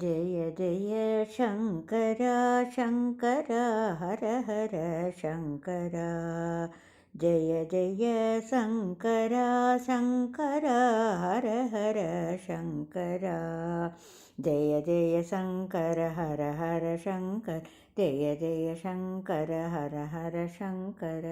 जय जय शङ्कर शङ्कर हर हर शङ्कर जय जय शङ्कर शङ्कर हर हर शङ्कर जय जय शङ्कर हर हर शङ्कर जय जय शङ्कर हर हर शङ्कर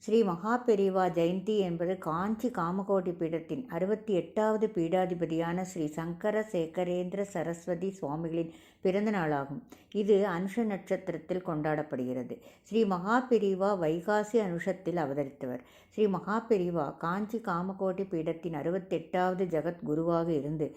ஸ்ரீ மகாபெரிவா ஜெயந்தி என்பது காஞ்சி காமகோடி பீடத்தின் அறுபத்தி எட்டாவது பீடாதிபதியான ஸ்ரீ சங்கர சேகரேந்திர சரஸ்வதி சுவாமிகளின் பிறந்த நாளாகும். இது அனுஷ நட்சத்திரத்தில் கொண்டாடப்படுகிறது. ஸ்ரீ மகாபெரிவா வைகாசி அனுஷத்தில் அவதரித்தவர். ஸ்ரீ மகாபெரிவா காஞ்சி காமகோட்டி பீடத்தின் அறுபத்தெட்டாவது ஜெகத் குருவாக இருந்து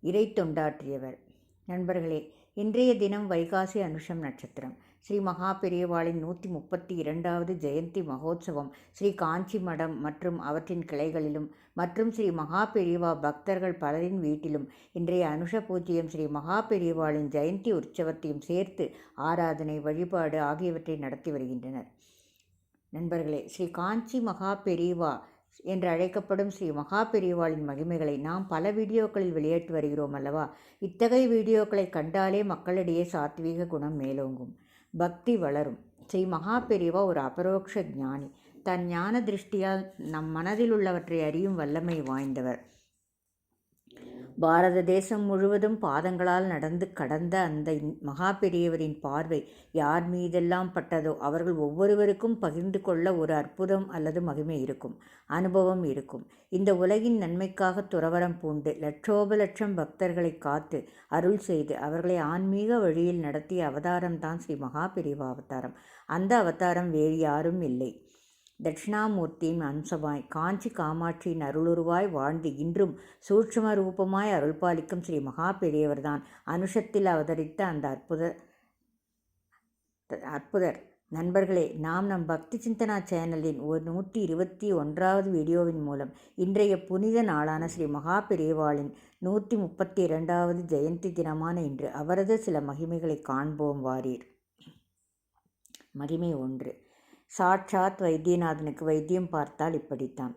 இறை தொண்டாற்றியவர். நண்பர்களே இன்றைய தினம் வைகாசி அனுஷம் நட்சத்திரம். ஸ்ரீ மகா பெரியவாளின் நூற்றி முப்பத்தி இரண்டாவது ஜெயந்தி மகோத்சவம் ஸ்ரீ காஞ்சி மடம் மற்றும் அவற்றின் கிளைகளிலும் மற்றும் ஸ்ரீ மகா பெரியவா பக்தர்கள் பலரின் வீட்டிலும் இன்றைய அனுஷ பூஜ்யம் ஸ்ரீ மகா பெரியவாளின் ஜெயந்தி உற்சவத்தையும் சேர்த்து ஆராதனை வழிபாடு ஆகியவற்றை நடத்தி வருகின்றனர். நண்பர்களே ஸ்ரீ காஞ்சி மகா பெரியவா என்று அழைக்கப்படும் ஸ்ரீ மகா பெரியவாளின் மகிமைகளை நாம் பல வீடியோக்களில் வெளியிட்டு வருகிறோம் அல்லவா? இத்தகைய வீடியோக்களை கண்டாலே மக்களிடையே சாத்வீக குணம் மேலோங்கும். பக்தி வளரும். ஸ்ரீ மகாபெரிவா ஒரு அபரோக்ஷ ஞானி. தன் ஞான திருஷ்டியால் நம் மனதில் உள்ளவற்றை அறியும் வல்லமை வாய்ந்தவர். பாரத தேசம் முழுவதும் பாதங்களால் நடந்து கடந்த அந்த மகா பெரியவரின் பார்வை யார் மீதெல்லாம் பட்டதோ அவர்கள் ஒவ்வொருவருக்கும் பகிர்ந்து கொள்ள ஒரு அற்புதம் அல்லது மகிமை இருக்கும் அனுபவம் இருக்கும். இந்த உலகின் நன்மைக்காக துறவரம் பூண்டு லட்சோப லட்சம் பக்தர்களை காத்து அருள் செய்து அவர்களை ஆன்மீக வழியில் நடத்திய அவதாரம் தான் ஸ்ரீ மகா பெரியவா அவதாரம். அந்த அவதாரம் வேறு யாரும் இல்லை. தட்சிணாமூர்த்தியின் அம்சமாய் காஞ்சி காமாட்சியின் அருளுருவாய் வாழ்ந்து இன்றும் சூட்சும ரூபமாய் அருள்பாலிக்கும் ஸ்ரீ மகா பெரியவர்தான் அனுஷத்தில் அவதரித்த அந்த அற்புத அற்புதர். நண்பர்களே நாம் நம் பக்தி சிந்தனா சேனலின் ஒரு நூற்றி இருபத்தி ஒன்றாவது வீடியோவின் மூலம் இன்றைய புனித நாளான ஸ்ரீ மகா பெரியவாளின் நூற்றி முப்பத்தி இரண்டாவது ஜெயந்தி தினமான இன்று அவரது சில மகிமைகளை காண்போம் வாரீர். மகிமை ஒன்று. சாட்சாத் வைத்தியநாதனுக்கு வைத்தியம் பார்த்தால் இப்படித்தான்.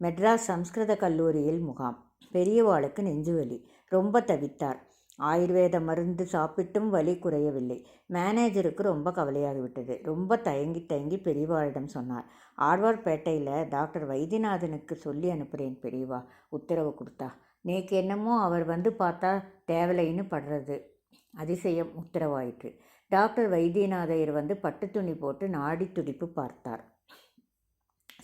மெட்ராஸ் சம்ஸ்கிருத கல்லூரியில் முகாம். பெரியவாளுக்கு நெஞ்சுவலி ரொம்ப தவித்தார். ஆயுர்வேத மருந்து சாப்பிட்டும் வலி குறையவில்லை. மேனேஜருக்கு ரொம்ப கவலையாகிவிட்டது. ரொம்ப தயங்கி தயங்கி பெரியவாளிடம் சொன்னார். ஆழ்வார்பேட்டையில் டாக்டர் வைத்தியநாதனுக்கு சொல்லி அனுப்புகிறேன் பெரியவா. உத்தரவு கொடுத்தா. நேக்கு என்னமோ அவர் வந்து பார்த்தா தேவலைன்னு படுறது. அதிசயம் உத்தரவாயிற்று. டாக்டர் வைத்தியநாதையர் வந்து பட்டு துணி போட்டு நாடி துடிப்பு பார்த்தார்.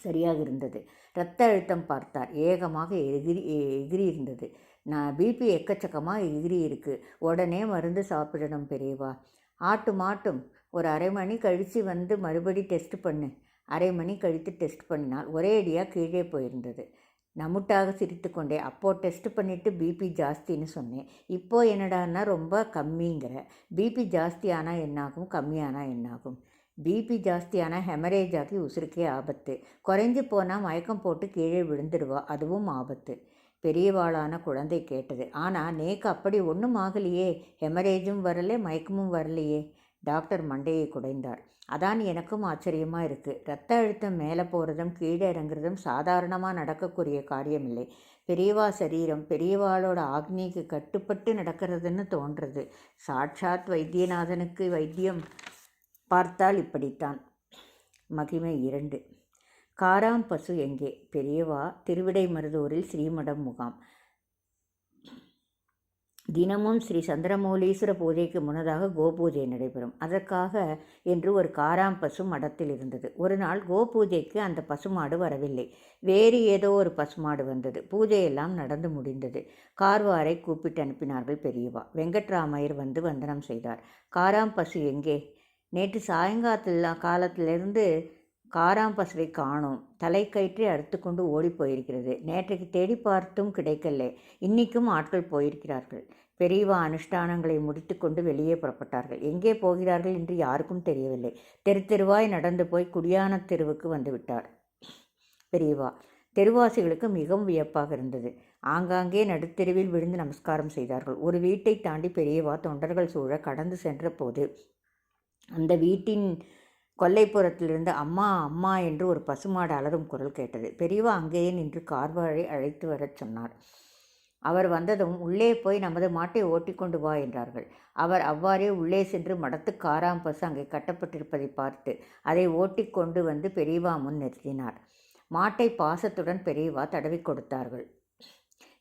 சரியாக இருந்தது. இரத்த அழுத்தம் பார்த்தார். ஏகமாக எகிரி எகிரி இருந்தது. நான் பிபி எக்கச்சக்கமாக எகிரி இருக்குது உடனே மருந்து சாப்பிடணும் பெரியவா. ஆட்டு மாட்டும் ஒரு அரை மணி கழித்து வந்து மறுபடி டெஸ்ட் பண்ணு. அரை மணி கழித்து டெஸ்ட் பண்ணினால் ஒரே அடியாக கீழே போயிருந்தது. நமுட்டாக சிரித்து கொண்டே அப்போது டெஸ்ட் பண்ணிவிட்டு பிபி ஜாஸ்தின்னு சொன்னேன். இப்போது என்னடான்னா ரொம்ப கம்மிங்கிற. பிபி ஜாஸ்தி ஆனால் என்னாகும்? கம்மியானால் என்னாகும்? பிபி ஜாஸ்தியான ஹெமரேஜ் ஆகி உசுருக்கே ஆபத்து. குறைஞ்சி போனால் மயக்கம் போட்டு கீழே விழுந்துடுவா அதுவும் ஆபத்து. பெரியவாளான குழந்தை கேட்டது. ஆனால் நேக்கு அப்படி ஒன்றும் ஆகலையே. ஹெமரேஜும் வரலே மயக்கமும் வரலையே. டாக்டர் மண்டையை குடைந்தார் அதான் எனக்கும் ஆச்சரியமாக இருக்குது ரத்த அழுத்தம் மேலே போகிறதும் கீழே இறங்குறதும் சாதாரணமாக நடக்கக்கூடிய காரியமில்லை. பெரியவா சரீரம் பெரியவாளோட ஆக்னிக்கு கட்டுப்பட்டு நடக்கிறதுன்னு தோன்றுறது சாட்சாத் வைத்தியநாதனுக்கு வைத்தியம் பார்த்தால் இப்படித்தான். மகிமை இரண்டு. காராம் பசு எங்கே? பெரியவா திருவிடை மருதூரில் ஸ்ரீமடம் முகாம். தினமும் ஸ்ரீ சந்திரமௌலீஸ்வர பூஜைக்கு முன்னதாக கோபூஜை நடைபெறும். அதற்காக என்று ஒரு காராம் பசு மடத்தில் இருந்தது. ஒரு நாள் கோபூஜைக்கு அந்த பசுமாடு வரவில்லை. வேறு ஏதோ ஒரு பசுமாடு வந்தது. பூஜையெல்லாம் நடந்து முடிந்தது. கார்வாரை கூப்பிட்டு அனுப்பினார்கள் பெரியவா. வெங்கட்ராமையர் வந்து வந்தனம் செய்தார். காராம் பசு எங்கே? நேற்று சாயங்காலத்தில் காலத்திலிருந்து காராம்பசுவை காணோம். தலை கயிற்றி அறுத்து கொண்டு ஓடி போயிருக்கிறது. நேற்றைக்கு தேடி பார்த்தும் கிடைக்கலே. இன்னிக்கும் ஆட்கள் போயிருக்கிறார்கள். பெரியவா அனுஷ்டானங்களை முடித்து கொண்டு வெளியே புறப்பட்டார்கள். எங்கே போகிறார்கள் என்று யாருக்கும் தெரியவில்லை. தெரு தெருவாய் நடந்து போய் குடியான தெருவுக்கு வந்துவிட்டார் பெரியவா தெருவாசிகளுக்கு மிகவும் வியப்பாக இருந்தது. ஆங்காங்கே நடுத்தெருவில் விழுந்து நமஸ்காரம் செய்தார்கள். ஒரு வீட்டை தாண்டி பெரியவா தொண்டர்கள் சூழ கடந்து சென்ற போது அந்த வீட்டின் கொல்லைப்புறத்திலிருந்து அம்மா அம்மா என்று ஒரு பசுமாடு அலறும் குரல் கேட்டது. பெரியவா அங்கேயே நின்று கார்வாழை அழைத்து வரச் சொன்னார். அவர் வந்ததும் உள்ளே போய் நமது மாட்டை ஓட்டிக்கொண்டு வா என்றார்கள். அவர் அவ்வாறே உள்ளே சென்று மடத்து காராம் பசு அங்கே கட்டப்பட்டிருப்பதை பார்த்து அதை ஓட்டிக்கொண்டு வந்து பெரியவா முன் நிறுத்தினார். மாட்டை பாசத்துடன் பெரியவா தடவி கொடுத்தார்கள்.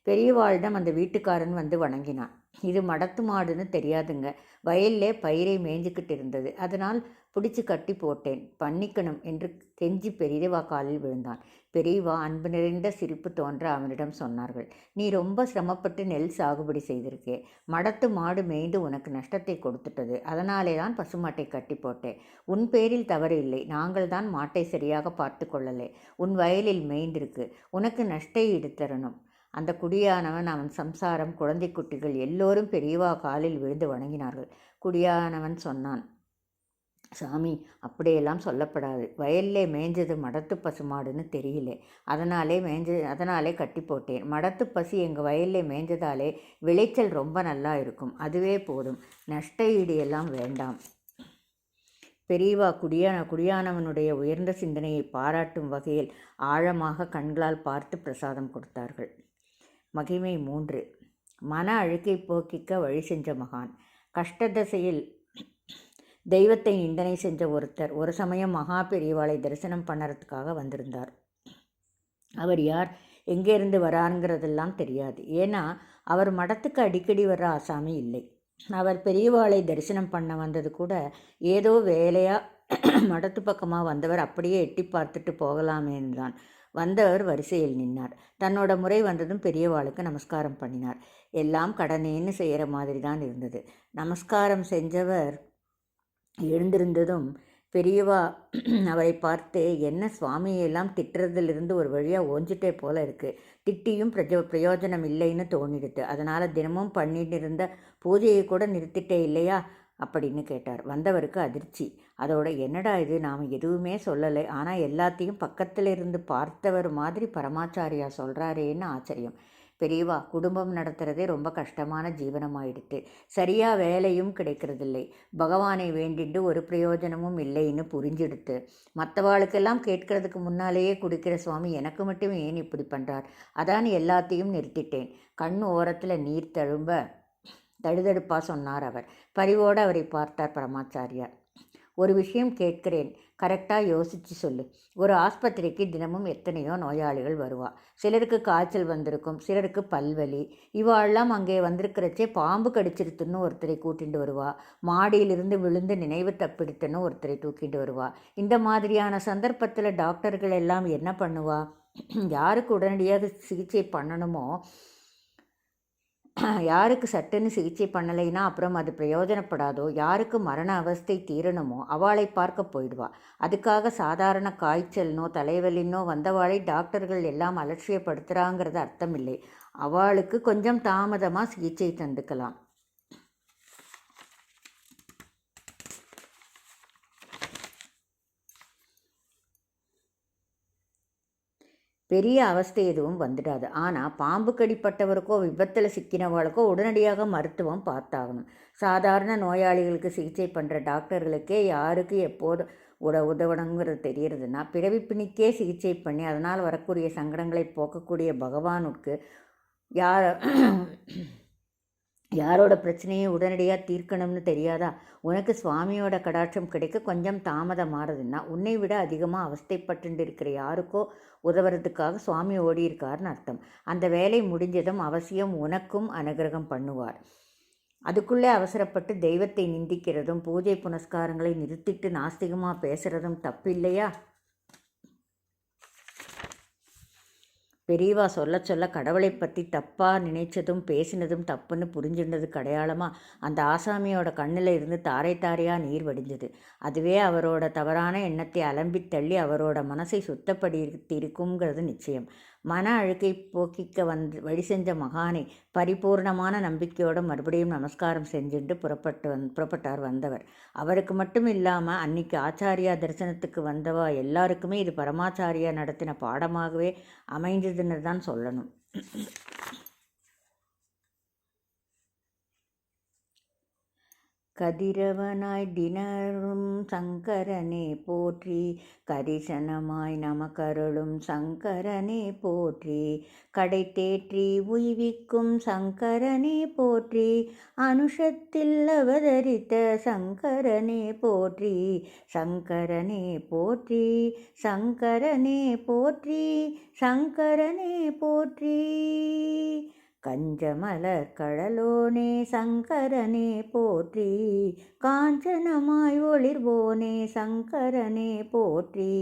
பெரியவாளிடம் அந்த வீட்டுக்காரன் வந்து வணங்கினான். இது மடத்து மாடுன்னு தெரியாதுங்க. வயல்லே பயிரை மேய்ஞ்சிக்கிட்டு இருந்தது. அதனால் பிடிச்சி கட்டி போட்டேன். பண்ணிக்கணும் என்று கெஞ்சி பெரியவா காலில் விழுந்தான். பெரியவா அன்பு நிறைந்த சிரிப்பு தோன்ற அவனிடம் சொன்னார்கள் நீ ரொம்ப சிரமப்பட்டு நெல் சாகுபடி செய்திருக்கே. மடத்து மாடு மேய்ந்து உனக்கு நஷ்டத்தை கொடுத்துட்டது. அதனாலே தான் பசுமாட்டை கட்டி போட்டேன். உன் பேரில் தவறு இல்லை. நாங்கள் தான் மாட்டை சரியாக பார்த்து கொள்ளலே. உன் வயலில் மேய்ந்திருக்கு. உனக்கு நஷ்டை இடுத்தரணும். அந்த குடியானவன் அவன் சம்சாரம் குழந்தை குட்டிகள் எல்லோரும் பெரியவா காலில் விழுந்து வணங்கினார்கள். குடியானவன் சொன்னான் சாமி அப்படியெல்லாம் சொல்லப்படாது. வயல்லே மேய்ஞ்சது மடத்து பசுமாடுன்னு தெரியல. அதனாலே மேய்ஞ்ச அதனாலே கட்டி போட்டேன். மடத்து பசி எங்கள் வயல்லே மேய்ஞ்சதாலே விளைச்சல் ரொம்ப நல்லா இருக்கும். அதுவே போதும். நஷ்ட ஈடு எல்லாம் வேண்டாம். பெரியவா குடியான குடியானவனுடைய உயர்ந்த சிந்தனையை பாராட்டும் வகையில் ஆழமாக கண்களால் பார்த்து பிரசாதம் கொடுத்தார்கள். மகிமை மூன்று. மன அழுக்கை போக்கிக்க வழி செஞ்ச மகான். கஷ்டதசையில் தெய்வத்தை நிந்தனை செஞ்ச ஒருத்தர் ஒரு சமயம் மகா பெரியவாளை தரிசனம் பண்ணுறதுக்காக வந்திருந்தார். அவர் யார்? எங்கேருந்து வராருங்கிறதெல்லாம் தெரியாது. ஏன்னா அவர் மடத்துக்கு அடிக்கடி வர்ற ஆசாமி இல்லை. அவர் பெரியவாளை தரிசனம் பண்ண வந்தது கூட ஏதோ வேலையாக மடத்து பக்கமாக வந்தவர் அப்படியே எட்டி பார்த்துட்டு போகலாமேன்னு தான் வந்தவர் வரிசையில் நின்னார். தன்னோட முறை வந்ததும் பெரியவாளுக்கு நமஸ்காரம் பண்ணினார். எல்லாம் கடனேன்னு செய்கிற மாதிரி தான் இருந்தது. நமஸ்காரம் செஞ்சவர் எழுந்திருந்ததும் பெரியவா அவரை பார்த்து என்ன சுவாமியெல்லாம் திட்டுறதுலேருந்து ஒரு வழியாக ஓஞ்சிட்டே போல இருக்குது திட்டியும் பிரஜோ பிரயோஜனம் இல்லைன்னு தோணிடுது. அதனால் தினமும் பண்ணிட்டு இருந்த பூஜையை கூட நிறுத்திட்டே இல்லையா? அப்படின்னு கேட்டார். வந்தவருக்கு அதிர்ச்சி. அதோட என்னடா இது? நாம் எதுவுமே சொல்லலை. ஆனால் எல்லாத்தையும் பக்கத்தில் இருந்து பார்த்தவர் மாதிரி பரமாச்சாரியா சொல்கிறாரேன்னு ஆச்சரியம். பெரியவா குடும்பம் நடத்துகிறதே ரொம்ப கஷ்டமான ஜீவனமாயிடுத்து சரியாக வேலையும் கிடைக்கிறதில்லை. பகவானை வேண்டிட்டு ஒரு பிரயோஜனமும் இல்லைன்னு புரிஞ்சிடுத்து. மற்றவாளுக்கெல்லாம் கேட்கறதுக்கு முன்னாலேயே குடிக்கிற சுவாமி எனக்கு மட்டும் ஏன் இப்படி பண்ணுறார் அதான் எல்லாத்தையும் நிறுத்திட்டேன். கண் ஓரத்தில் நீர் தழும்ப தடுதடுப்பாக சொன்னார் அவர். பரிவோடு அவரை பார்த்தார் பரமாச்சாரியார் ஒரு விஷயம் கேட்கிறேன். கரெக்டாக யோசித்து சொல்லு. ஒரு ஆஸ்பத்திரிக்கு தினமும் எத்தனையோ நோயாளிகள் வருவா. சிலருக்கு காய்ச்சல் வந்திருக்கும் சிலருக்கு பல்வலி. இவாளெல்லாம் அங்கே வந்திருக்கிறச்சே பாம்பு கடிச்சிருத்துன்னு ஒருத்தரை கூட்டிகிட்டு வருவா. மாடியிலிருந்து விழுந்து நினைவு தப்பிடுத்துன்னு ஒருத்தரை தூக்கிட்டு வருவா. இந்த மாதிரியான சந்தர்ப்பத்தில் டாக்டர்கள் எல்லாம் என்ன பண்ணுவா? யாருக்கு உடனடியாக சிகிச்சை பண்ணணுமோ யாருக்கு சட்டுன்னு சிகிச்சை பண்ணலைன்னா அப்புறம் அது பிரயோஜனப்படாதோ யாருக்கு மரண அவஸ்தை தீரணுமோ அவளை பார்க்க போயிடுவா. அதுக்காக சாதாரண காய்ச்சல்னோ தலைவலினோ வந்தவாளை டாக்டர்கள் எல்லாம் அலட்சியப்படுத்துகிறாங்கிறது அர்த்தம் இல்லை அவளுக்கு கொஞ்சம் தாமதமாக சிகிச்சை தந்துக்கலாம். பெரிய அவஸ்தை எதுவும் வந்துடாது. ஆனால் பாம்பு கடிப்பட்டவருக்கோ விபத்தில் சிக்கினவளுக்கோ உடனடியாக மருத்துவம் பார்த்தாகணும். சாதாரண நோயாளிகளுக்கு சிகிச்சை பண்ணுற டாக்டர்களுக்கே யாருக்கு எப்போது உட உதவணுங்கிறது தெரியறதுன்னா பிறவிப்பிணிக்கே சிகிச்சை பண்ணி அதனால் வரக்கூடிய சங்கடங்களை போக்கக்கூடிய பகவானுக்கு யார் யாரோட பிரச்சனையை உடனடியாக தீர்க்கணும்னு தெரியாதா? உனக்கு சுவாமியோட கடாட்சம் கிடைக்க கொஞ்சம் தாமதம் உன்னை விட அதிகமாக அவஸ்தைப்பட்டு இருக்கிற யாருக்கோ உதவுறதுக்காக சுவாமி ஓடியிருக்காருன்னு அர்த்தம். அந்த வேலை முடிஞ்சதும் அவசியம் உனக்கும் அனுகிரகம் பண்ணுவார். அதுக்குள்ளே அவசரப்பட்டு தெய்வத்தை நிந்திக்கிறதும் பூஜை புனஸ்காரங்களை நிறுத்திட்டு நாஸ்திகமாக பேசுகிறதும் தப்பில்லையா? பெரியவா சொல்ல சொல்ல கடவுளை பற்றி தப்பாக நினைச்சதும் பேசினதும் தப்புன்னு புரிஞ்சிருந்தது கடையாளமாக அந்த ஆசாமியோட கண்ணில் இருந்து தாரை தாரையாக நீர் வடிஞ்சது. அதுவே அவரோட தவறான எண்ணத்தை அலம்பி தள்ளி அவரோட மனசை சுத்தப்படுத்தி இருக்குங்கிறது நிச்சயம். மன அழுக்கை போக்கிக்க வந்து வழி செஞ்ச மகானை பரிபூர்ணமான நம்பிக்கையோடு மறுபடியும் நமஸ்காரம் செஞ்சுட்டு புறப்பட்டு வந் புறப்பட்டார் வந்தவர். அவருக்கு மட்டும் இல்லாமல் அன்னைக்கு ஆச்சாரியா தரிசனத்துக்கு வந்தவா எல்லாருக்குமே இது பரமாச்சாரியா நடத்தின பாடமாகவே அமைஞ்சதுன்னு தான் சொல்லணும். கதிரவனாய் தினரும் சங்கரனே போற்றி. கரிசனமாய் நமக்கருளும் சங்கரனே போற்றி. கடை தேற்றி உய்விக்கும் சங்கரனே போற்றி. அனுஷத்தில் அவதரித்த சங்கரனே போற்றி. சங்கரனே போற்றி. சங்கரனே போற்றி. சங்கரனே போற்றி. கஞ்சமலர் கடலோனே சங்கரனே போற்றி காஞ்சனமாய் ஒளிர்வோனே சங்கரனே போற்றி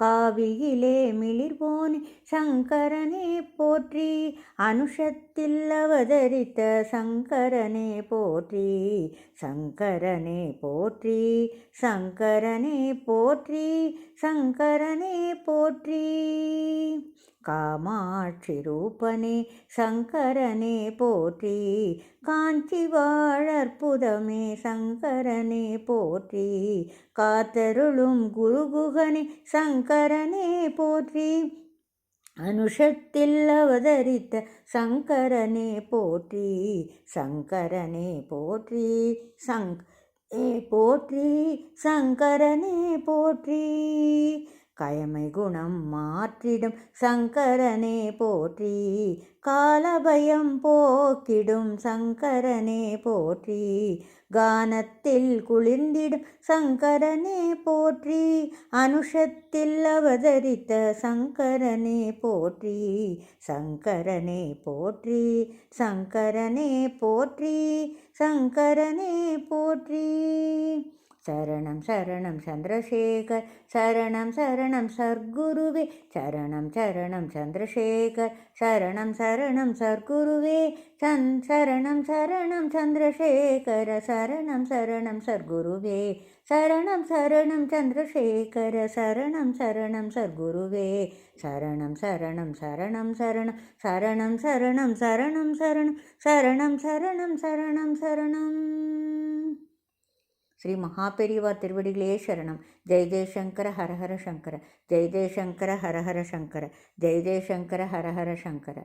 காவியிலே மிளிர்வோனே சங்கரனே போற்றி அனுஷத்தில் அவதரித்த சங்கரனே போற்றி சங்கரனே போற்றி சங்கரனே போற்றி சங்கரனே போற்றி. காமாட்சி ரூபனே சங்கரனே போற்றி. காஞ்சி வாழற்புதமே சங்கரனே போற்றி. காத்தருளும் குருகுகனே சங்கரனே போற்றி. அனுஷத்தில் அவதரித்த சங்கரனே போற்றி. சங்கரனே போற்றி. சங் போற்றி. சங்கரனே போற்றி. கயமை குணம் மாற்றிடும். சங்கரனே போற்றி காலபயம் போக்கிடும். சங்கரனே போற்றி கானத்தில் குளிர்ந்திடும். சங்கரனே போற்றி அனுஷத்தில் அவதரித்த. சங்கரனே போற்றி சங்கரனே போற்றி சங்கரனே போற்றி சங்கரனே போற்றி. சரணம் சரணம் சந்திரசேகர் சரணம் சரணம் சர்க்குருவே சரணம் சரணம் சந்திரசேகர் சரணம் சரணம் சர்க்குருவே சந் சரணம் சரணம் சந்திரசேகர சரணம் சரணம் சர்க்குருவே சரணம் சரணம் சந்திரசேகர சரணம் சரணம் சர்க்குருவே சரணம் சரணம் சரணம் சரணம் சரணம் சரணம் சரணம் சரணம் சரணம் சரணம் சரணம் சரணம் ஸ்ரீ மகாபெரிவா திருவடிகளே சரணம். ஜெய் ஜெய்சங்கர ஹரஹர சங்கர. ஜெய் ஜெய்சங்கர ஹரஹர சங்கர. ஜெய் ஜெய்சங்கர ஹரஹர சங்கர.